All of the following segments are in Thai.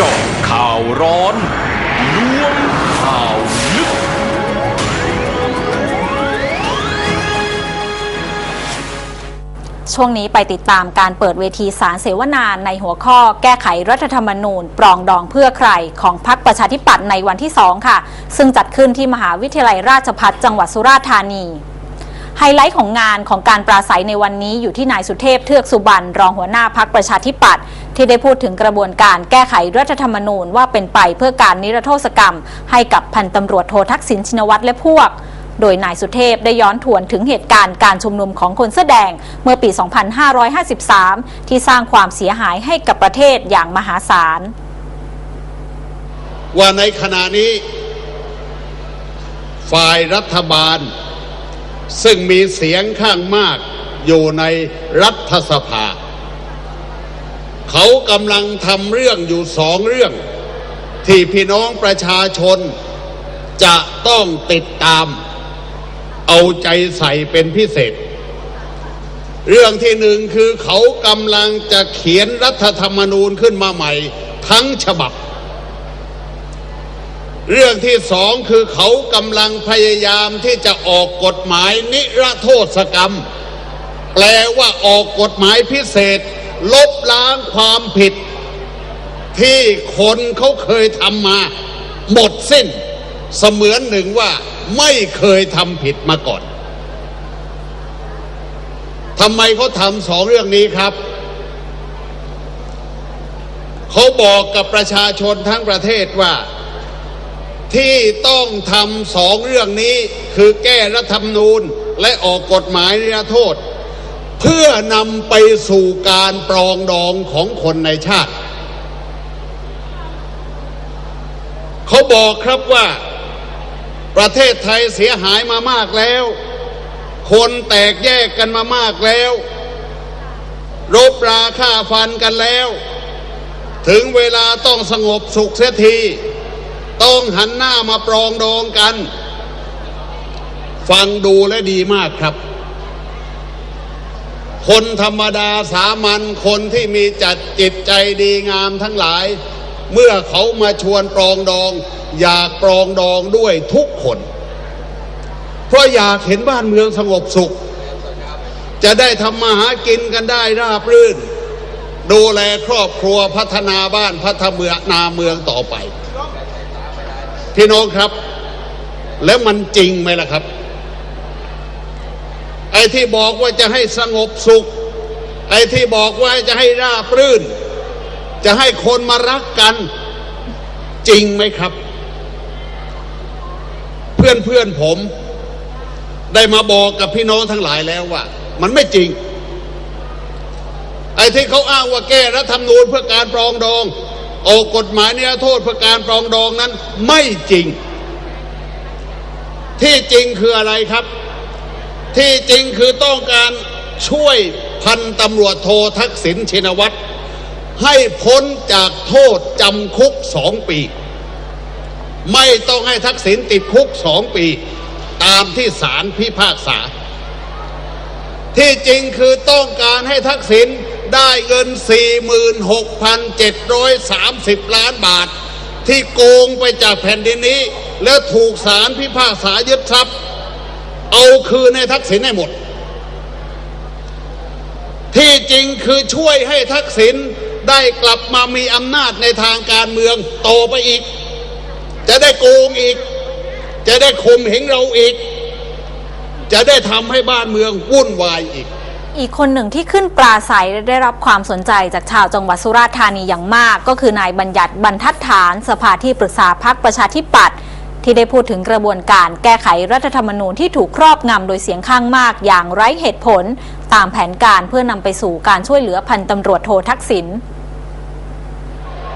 จาะข่าวร้อนล้วงข่าวลึก ช่วงนี้ไปติดตามการเปิดเวทีสารเสวนาในหัวข้อแก้ไขรัฐธรรมนูญ ปรองดองเพื่อใครของพรรคประชาธิปัตย์ในวันที่ 2 ค่ะ ซึ่งจัดขึ้นที่มหาวิทยาลัยราชภัฏจังหวัดสุราษฎร์ธานีไฮไลท์ของงานของการปราศัยในวันนี้อยู่ที่นายสุเทพเทือกสุบรรณรองหัวหน้าพักประชาธิปัตย์ ที่ได้พูดถึงกระบวนการแก้ไขรัฐธรรมนูญว่าเป็นไปเพื่อการนิรโทษกรรม ให้กับพันตำรวจโททักษิณชินวัตรและพวก โดยนายสุเทพได้ย้อนทวนถึงเหตุการณ์การชุมนุมของคนเสื้อแดง เมื่อปี 2553 ที่สร้างความเสียหายให้กับประเทศอย่างมหาศาล ว่าในขณะนี้ ฝ่ายรัฐบาล ซึ่งมีเสียงข้างมากอยู่ในรัฐสภา เขากำลังทำเรื่องอยู่สองเรื่อง ที่พี่น้องประชาชน จะต้องติดตาม เอาใจใส่เป็นพิเศษ เรื่องที่หนึ่งคือเขากำลังจะเขียนรัฐธรรมนูญขึ้นมาใหม่ ทั้งฉบับ เรื่องที่สองคือเขากำลังพยายามที่จะออกกฎหมายนิรโทษกรรม แปลว่าออกกฎหมายพิเศษ ลบล้างความผิด ที่คนเขาเคยทำมา หมดสิ้น เสมือนหนึ่งว่าไม่เคยทำผิดมาก่อนทำไมเขาทำสองเรื่องนี้ครับเขาบอกกับประชาชนทั้งประเทศว่า ที่ต้องทำสองเรื่องนี้คือแก้รัฐธรรมนูญและออกกฎหมายนิรโทษ เพื่อนำไปสู่การปรองดองของคนในชาติ เขาบอกครับว่า ประเทศไทยเสียหายมามากแล้ว คนแตกแยกกันมามากแล้ว รบราฆ่าฟันกันแล้ว ถึงเวลาต้องสงบสุขเสียที ต้องหันหน้ามาปรองดองกัน ฟังดูและดีมากครับ คนธรรมดาสามัญคนที่มีจัดจิตใจดีงามทั้งหลาย เมื่อเขามาชวนปรองดอง อยากปรองดองด้วยทุกคน เพราะอยากเห็นบ้านเมืองสงบสุข จะได้ทำมาหากินกันได้ราบรื่น ดูแลครอบครัวพัฒนาบ้านพัฒเมืองนาเมืองต่อไป พี่น้องครับ แล้วมันจริงไหมล่ะครับ อ้ที่บอกว่าจะให้สงบสุข ไอ้ที่บอกว่าจะให้ราบรื่น จะให้คนมารักกัน จริงไหมครับ เพื่อนเพื่อนผม ได้มาบอกกับพี่น้องทั้งหลายแล้วว่า มันไม่จริง ไอ้ที่เขาอ้างว่าแก้รัฐธรรมนูญเพื่อการปรองดองออกกฎหมายนิรโทษเพื่อการปรองดองนั้น ไม่จริง ที่จริงคืออะไรครับ ที่จริงคือต้องการช่วยพันตำรวจโททักษิณชินวัตรให้พ้นจากโทษจำคุกสองปี ไม่ต้องให้ทักษิณติดคุกสองปี ตามที่ศาลพิพากษา ที่จริงคือต้องการให้ทักษิณได้เงิน 46,730 ล้านบาท ที่โกงไปจากแผ่นดินนี้ แล้วถูกศาลพิพากษายึดทรัพย์ เอาคืนให้ทักษิณให้หมด ที่จริงคือช่วยให้ทักษิณได้กลับมามีอำนาจในทางการเมืองโตไปอีก จะได้โกงอีก จะได้ข่มเหงเราอีก จะได้ทำให้บ้านเมืองวุ่นวายอีกอีกคนหนึ่งที่ขึ้นปราศัยและได้รับความสนใจจากชาวจังหวัดสุราษฎร์ธานีอย่างมาก ก็คือนายบัญญัติบรรทัดฐาน สภาที่ปรึกษาพักประชาธิปัตย์ ที่ได้พูดถึงกระบวนการแก้ไขรัฐธรรมนูญที่ถูกครอบงำโดยเสียงข้างมากอย่างไร้เหตุผล ตามแผนการเพื่อนำไปสู่การช่วยเหลือพันตำรวจโททักษิณ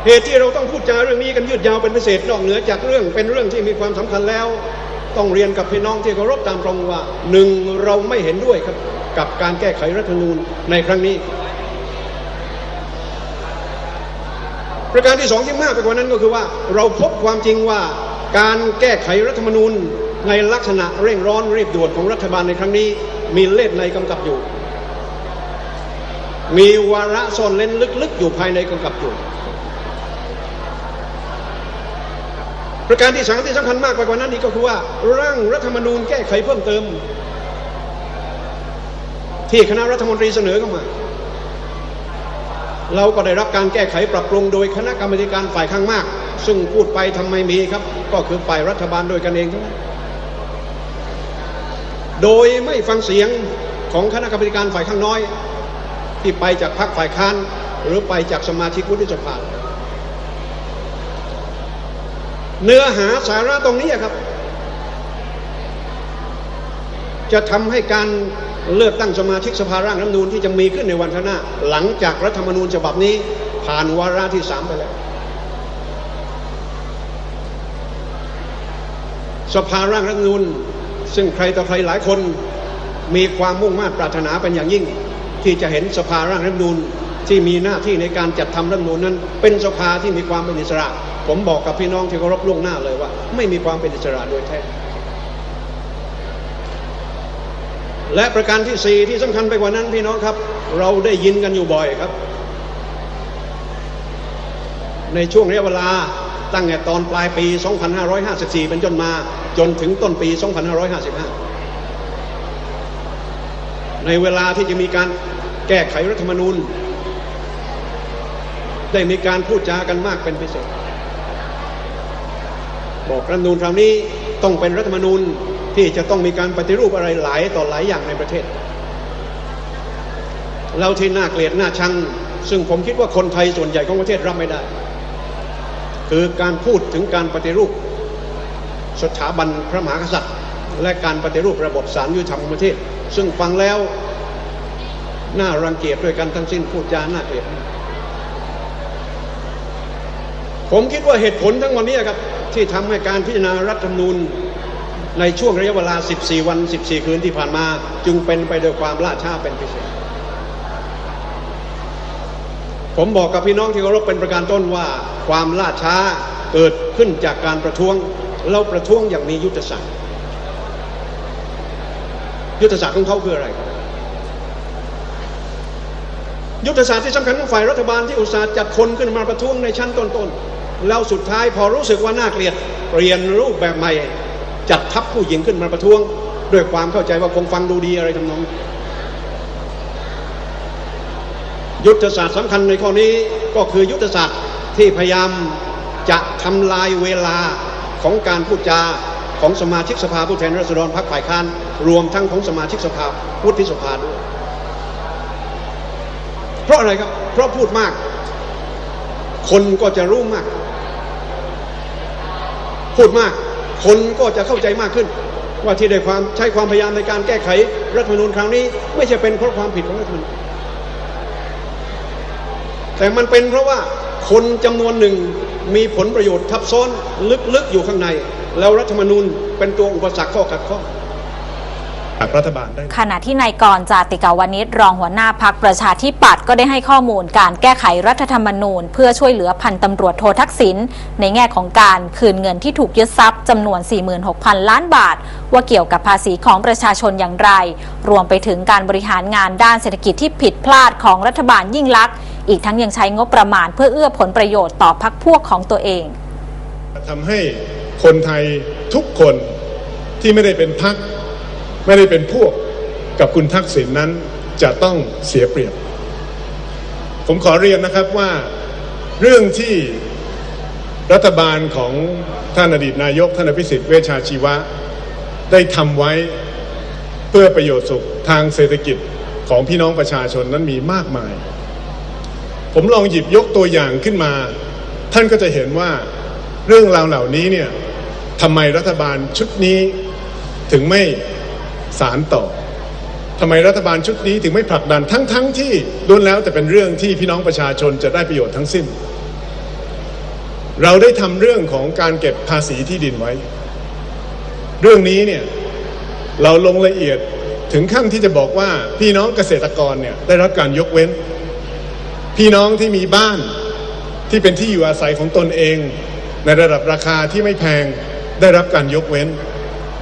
เหตุที่เราต้องพูดจาเรื่องนี้กันยืดยาวเป็นพิเศษนอกเหนือจากเรื่องเป็นเรื่องที่มีความสำคัญแล้ว ต้องเรียนกับพี่น้องที่เคารพตามตรงว่าหนึ่งเราไม่เห็นด้วยครับกับการแก้ไขรัฐธรรมนูญในครั้งนี้ ประการที่สองที่มากไปกว่านั้นก็คือว่า เราพบความจริงว่า การแก้ไขรัฐธรรมนูญในลักษณะเร่งร้อนรีบด่วนของรัฐบาลในครั้งนี้ มีเล่ห์ในกำกับอยู่ มีวาระซ่อนเล่นลึกๆ อยู่ภายในกำกับอยู่ ประการที่สามที่สำคัญมากไปกว่านั้นอีกก็คือว่า ร่างรัฐธรรมนูญแก้ไขเพิ่มเติม ที่คณะรัฐมนตรีเสนอเข้ามา เราก็ได้รับการแก้ไขปรับปรุงโดยคณะกรรมการฝ่ายข้างมาก ซึ่งพูดไปทำไมมีครับ ก็คือฝ่ายรัฐบาลโดยกันเองทั้งนั้นโดยไม่ฟังเสียงของคณะกรรมการฝ่ายข้างน้อย ที่ไปจากพรรคฝ่ายค้าน หรือไปจากสมาชิกวุฒิสภาเนื้อหาสาระตรงนี้ครับ จะทำให้การเลือกตั้งสมาชิกสภาร่างรัฐธรรมนูญที่จะมีขึ้นในวันข้างหน้า หลังจากรัฐธรรมนูญฉบับนี้ผ่านวาระที่สามไปแล้ว สภาร่างรัฐธรรมนูญซึ่งใครต่อใครหลายคนมีความมุ่งมา่ปรารถนาเป็นอย่างยิ่ง ที่จะเห็นสภาร่างรัฐธรรมนูญที่มีหน้าที่ในการจัดทำรัฐธรรมนูญนั้น เป็นสภาที่มีความเป็นอิสระ ผมบอกกับพี่น้องที่เคารพล่วงหน้าเลยว่า ไม่มีความเป็นอิสระโดยแท้และประการที่สี่ที่สำคัญไปกว่านั้นพี่น้องครับ เราได้ยินกันอยู่บ่อยครับ ในช่วงระยะเวลาตั้งแต่ตอนปลายปี 2554 เป็นจนมา จนถึงต้นปี 2555 ในเวลาที่จะมีการแก้ไขรัฐธรรมนูญ ได้มีการพูดจากันมากเป็นพิเศษ บอกรัฐธรรมนูญคราวนี้ต้องเป็นรัฐธรรมนูญที่จะต้องมีการปฏิรูปอะไรหลายต่อหลายอย่างในประเทศ เราที่น่าเกลียดน่าชัง ซึ่งผมคิดว่าคนไทยส่วนใหญ่ของประเทศรับไม่ได้ คือการพูดถึงการปฏิรูป สถาบันพระมหากษัตริย์ และการปฏิรูประบบศาลยุติธรรมประเทศ ซึ่งฟังแล้วน่ารังเกียจด้วยกันทั้งสิ้นพูดจาน่าเกลียดผมคิดว่าเหตุผลทั้งวันนี้ครับ ที่ทำให้การพิจารณารัฐธรรมนูญในช่วงระยะเวลา 14 วัน 14 คืนที่ผ่านมา จึงเป็นไปโดยความล่าช้าเป็นพิเศษ ผมบอกกับพี่น้องที่เคารพเป็นประการต้นว่า ความล่าช้าเกิดขึ้นจากการประท้วง เราประท้วงอย่างมียุทธศาสตร์ ยุทธศาสตร์ของเขาคืออะไร ยุทธศาสตร์ที่สำคัญของฝ่ายรัฐบาลที่อุตสาห์จัดคนขึ้นมาประท้วงในชั้นต้นๆแล้วสุดท้ายพอรู้สึกว่าน่าเกลียดเปลี่ยนรูปแบบใหม่ จัดทัพผู้หญิงขึ้นมาประท้วง ด้วยความเข้าใจว่าคงฟังดูดีอะไรทำนองยุทธศาสตร์สำคัญในข้อนี้ก็คือยุทธศาสตร์ที่พยายามจะทำลายเวลา ของการพูดจาของสมาชิกสภาผู้แทนราษฎรพรรคฝ่ายค้านรวมทั้งของสมาชิกสภาวุฒิสภาด้วยเพราะอะไรครับ เพราะพูดมาก คนก็จะรู้มาก พูดมาก คนก็จะเข้าใจมากขึ้น ว่าที่ได้ความใช้ความพยายามในการแก้ไขรัฐธรรมนูญครั้งนี้ ไม่ใช่เป็นเพราะความผิดของรัฐธรรมนูญแต่มันเป็นเพราะว่า คนจำนวนหนึ่งมีผลประโยชน์ทับซ้อนลึกๆอยู่ข้างใน แล้วรัฐธรรมนูญเป็นตัวอุปสรรคข้อขัดข้องจากรัฐบาลได้ขณะที่นายกรจาติกาวนิชรองหัวหน้าพักประชาธิปัตย์ก็ได้ให้ข้อมูลการแก้ไขรัฐธรรมนูญ เพื่อช่วยเหลือพันตำรวจโททักษิณในแง่ของการคืนเงินที่ถูกยึดทรัพย์จำนวน 46,000 ล้านบาท ว่าเกี่ยวกับภาษีของประชาชนอย่างไร รวมไปถึงการบริหารงานด้านเศรษฐกิจที่ผิดพลาดของรัฐบาลยิ่งลักษณ์ อีกทั้งยังใช้งบประมาณเพื่อเอื้อผลประโยชน์ต่อพักพวกของตัวเองทำให้คนไทยทุกคนที่ไม่ได้เป็นพักไม่ได้เป็นพวกกับคุณทักษิณนนั้นจะต้องเสียเปรียบ ผมขอเรียนนะครับว่าเรื่องที่รัฐบาลของท่านอดีตนายกท่านอภิสิทธิ์เวชาชีวะ ได้ทำไว้เพื่อประโยชน์สุขทางเศรษฐกิจของพี่น้องประชาชนนั้นมีมากมาย ผมลองหยิบยกตัวอย่างขึ้นมา ท่านก็จะเห็นว่าเรื่องราวเหล่านี้เนี่ยทำไมรัฐบาลชุดนี้ถึงไม่สารต่อทำไมรัฐบาลชุดนี้ถึงไม่ผลักดันทั้งๆทที่ล้วนแล้วแต่เป็นเรื่องที่พี่น้องประชาชนจะได้ประโยชน์ทั้งสิ้น เราได้ทำเรื่องของการเก็บภาษีที่ดินไว้ เรื่องนี้เนี่ยเราลงละเอียดถึงขั้นที่จะบอกว่าพี่น้องเกษตรกรเนี่ยได้รับการยกเว้น พี่น้องที่มีบ้านที่เป็นที่อยู่อาศัยของตนเอง ในระดับราคาที่ไม่แพงได้รับการยกเว้น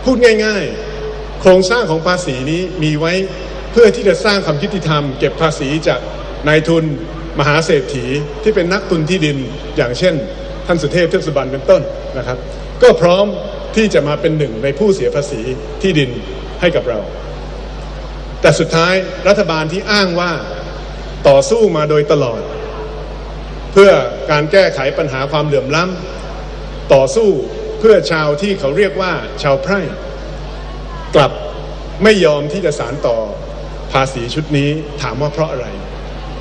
พูดง่ายๆ โครงสร้างของภาษีนี้มีไว้เพื่อที่จะสร้างความยุติธรรม เก็บภาษีจากนายทุนมหาเศรษฐีที่เป็นนักทุนที่ดิน อย่างเช่น ท่านสุเทพเทือกสุบรรณเป็นต้นนะครับ ก็พร้อมที่จะมาเป็นหนึ่งในผู้เสียภาษีที่ดินให้กับเรา แต่สุดท้ายรัฐบาลที่อ้างว่า ต่อสู้มาโดยตลอด เพื่อการแก้ไขปัญหาความเหลื่อมล้ำต่อสู้เพื่อชาวที่เขาเรียกว่าชาวไพร่ กลับไม่ยอมที่จะสารต่อภาษีชุดนี้ถามว่าเพราะอะไร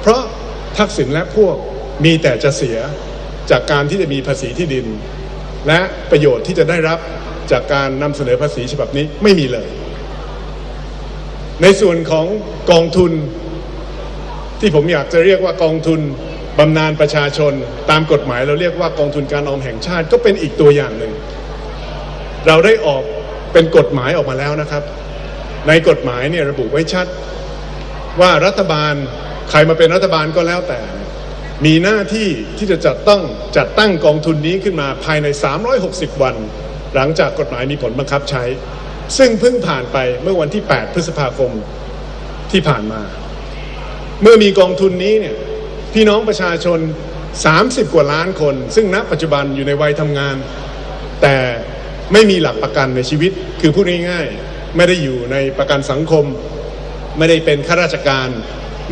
เพราะทักษิณและพวกมีแต่จะเสียจากการที่จะมีภาษีที่ดิน และประโยชน์ที่จะได้รับจากการนำเสนอภาษีฉบับนี้ไม่มีเลย ในส่วนของกองทุน ที่ผมอยากจะเรียกว่ากองทุนบำนาญประชาชน ตามกฎหมายเราเรียกว่ากองทุนการออมแห่งชาติก็เป็นอีกตัวอย่างหนึ่ง เราได้ออกเป็นกฎหมายออกมาแล้วนะครับ ในกฎหมายเนี่ยระบุไว้ชัด ว่ารัฐบาลใครมาเป็นรัฐบาลก็แล้วแต่ มีหน้าที่ที่จะจัดต้องจัดตั้งกองทุนนี้ขึ้นมาภายใน 360 วัน หลังจากกฎหมายมีผลบังคับใช้ ซึ่งเพิ่งผ่านไปเมื่อวันที่ 8 พฤษภาคมที่ผ่านมา เมื่อมีกองทุนนี้เนี่ยพี่น้องประชาชน 30 กว่าล้านคน ซึ่งณปัจจุบันอยู่ในวัยทำงาน แต่ไม่มีหลักประกันในชีวิต คือพูดง่ายๆ ไม่ได้อยู่ในประกันสังคม ไม่ได้เป็นข้าราชการ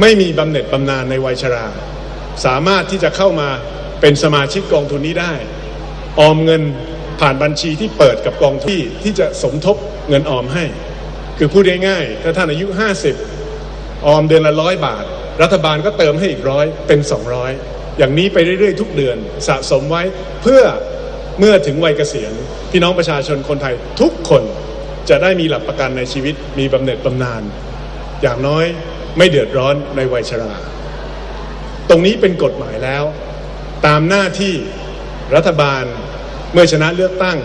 ไม่มีบำเหน็จบำนาญในวัยชรา สามารถที่จะเข้ามาเป็นสมาชิกกองทุนนี้ได้ ออมเงินผ่านบัญชีที่เปิดกับกองทุนที่จะสมทบเงินออมให้ คือพูดง่ายๆถ้าท่านอายุ 50 ออมเดือนละร้อยบาท รัฐบาลก็เติมให้อีกร้อยเป็น 200 อย่างนี้ไปเรื่อยๆ ทุกเดือนสะสมไว้เพื่อเมื่อถึงวัยเกษียณ พี่น้องประชาชนคนไทยทุกคนจะได้มีหลักประกันในชีวิตมีบำเหน็จบำนาญอย่างน้อยไม่เดือดร้อนในวัยชรา ตรงนี้เป็นกฎหมายแล้ว ตามหน้าที่รัฐบาลเมื่อชนะเลือกตั้ง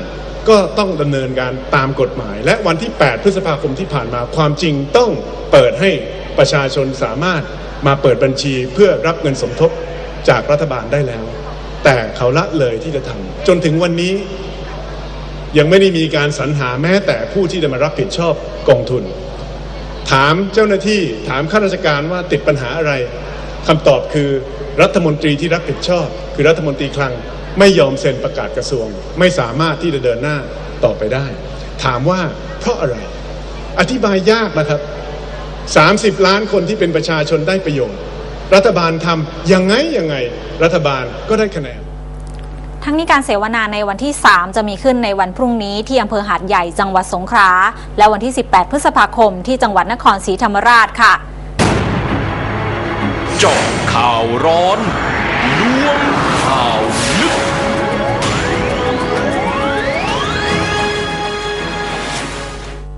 ก็ต้องดำเนินการตามกฎหมาย และวันที่ 8 พฤษภาคมที่ผ่านมาความจริงต้องเปิดให้ประชาชนสามารถมาเปิดบัญชีเพื่อรับเงินสมทบจากรัฐบาลได้แล้ว แต่เขาละเลยที่จะทำจนถึงวันนี้ ยังไม่ได้มีการสรรหาแม้แต่ผู้ที่จะมารับผิดชอบกองทุน ถามเจ้าหน้าที่ถามข้าราชการว่าติดปัญหาอะไรคำตอบคือรัฐมนตรีที่รับผิดชอบ คือรัฐมนตรีคลัง ไม่ยอมเซ็นประกาศกระทรวง ไม่สามารถที่จะเดินหน้าต่อไปได้ ถามว่าเพราะอะไร อธิบายยากนะครับ 30 ล้านคนที่เป็นประชาชนได้ประโยชน์ รัฐบาลทำยังไงยังไง รัฐบาลก็ได้คะแนนทั้งนี้การเสวนาในวันที่ 3 จะมีขึ้นในวันพรุ่งนี้ที่อำเภอหาดใหญ่จังหวัดสงขลาและวันที่ 18 พฤษภาคมที่จังหวัดนครศรีธรรมราชค่ะเจาะข่าวร้อน